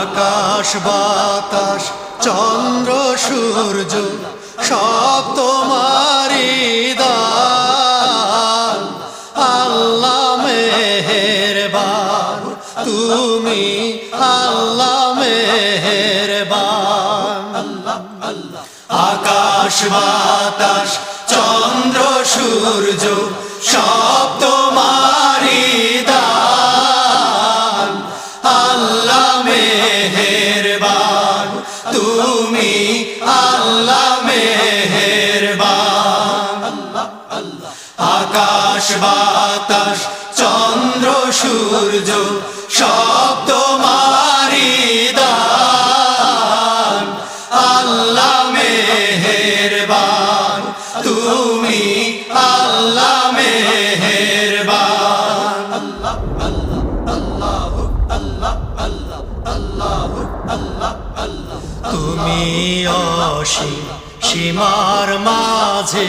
আকাশ, বাতাস, চন্দ্র, সূর্য, সব তোমারি দান। আল্লাহ মেহেরবান, তুমি আল্লাহ মেহেরবান। আকাশ, বাতাস, চন্দ্র, সূর্য, সব আকাশ বাতাস, চন্দ্র, সূর্য সব তোমারি দান। আল্লাহ মেহেরবান, তুমি আল্লাহ মেহেরবান। তুমি অসীম সীমার মাঝে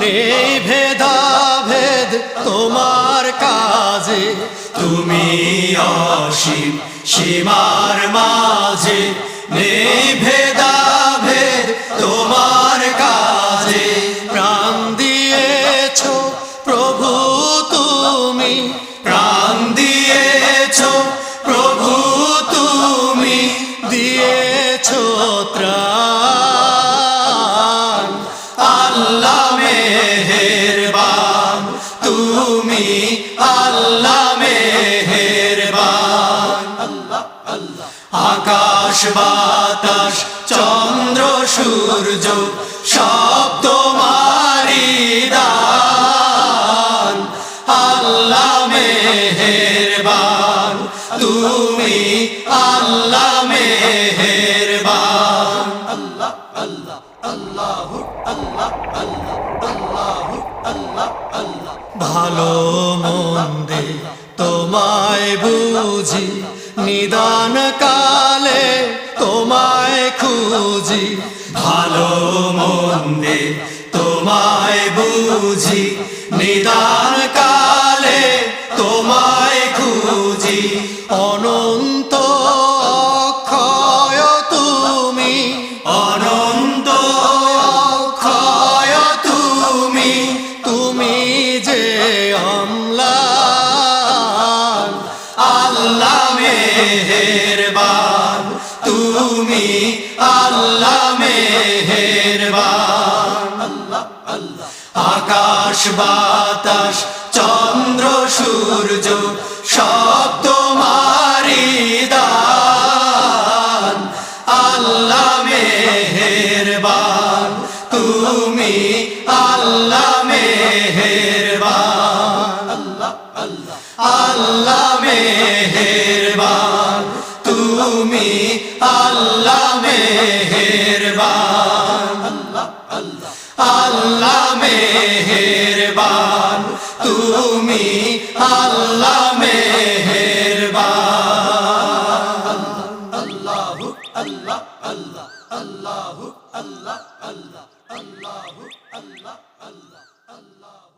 নেই তোমার কাজে, তুমি অসীম সীমার মাঝে। নেই ভেদাভেদ তোমার কাজে, প্রাণ দিয়েছ প্রভু তুমি, প্রাণ দিয়েছ প্রভু তুমি, দিয়েছ আল্লাহ মেহেরবান। আকাশ বাতাস চন্দ্র সূর্য সব তোমারি দান। আল্লাহ মেহেরবান তুমি ভালো মন্দে তোমায় বুঝি নিদান কালে তোমায় খুঁজি। ভালো মন্দে তোমায় বুঝি নিদান কালে তোমায় খুঁজি। অনন্ত মেহেরবান, তুমি আল্লাহ মেহেরবান। আকাশ, বাতাস, চন্দ্র, সূর্য, সব তোমারি দান। আল্লাহ মেহেরবান, তুমি আল্লাহ মেহেরবান। মেহেরবান তুমি আল্লাহ মেহেরবান। আল্লাহু আল্লাহ আল্লাহ আল্লাহু আল্লাহ আল্লাহ আল্লাহু আল্লাহ আল্লাহ আল্লাহ।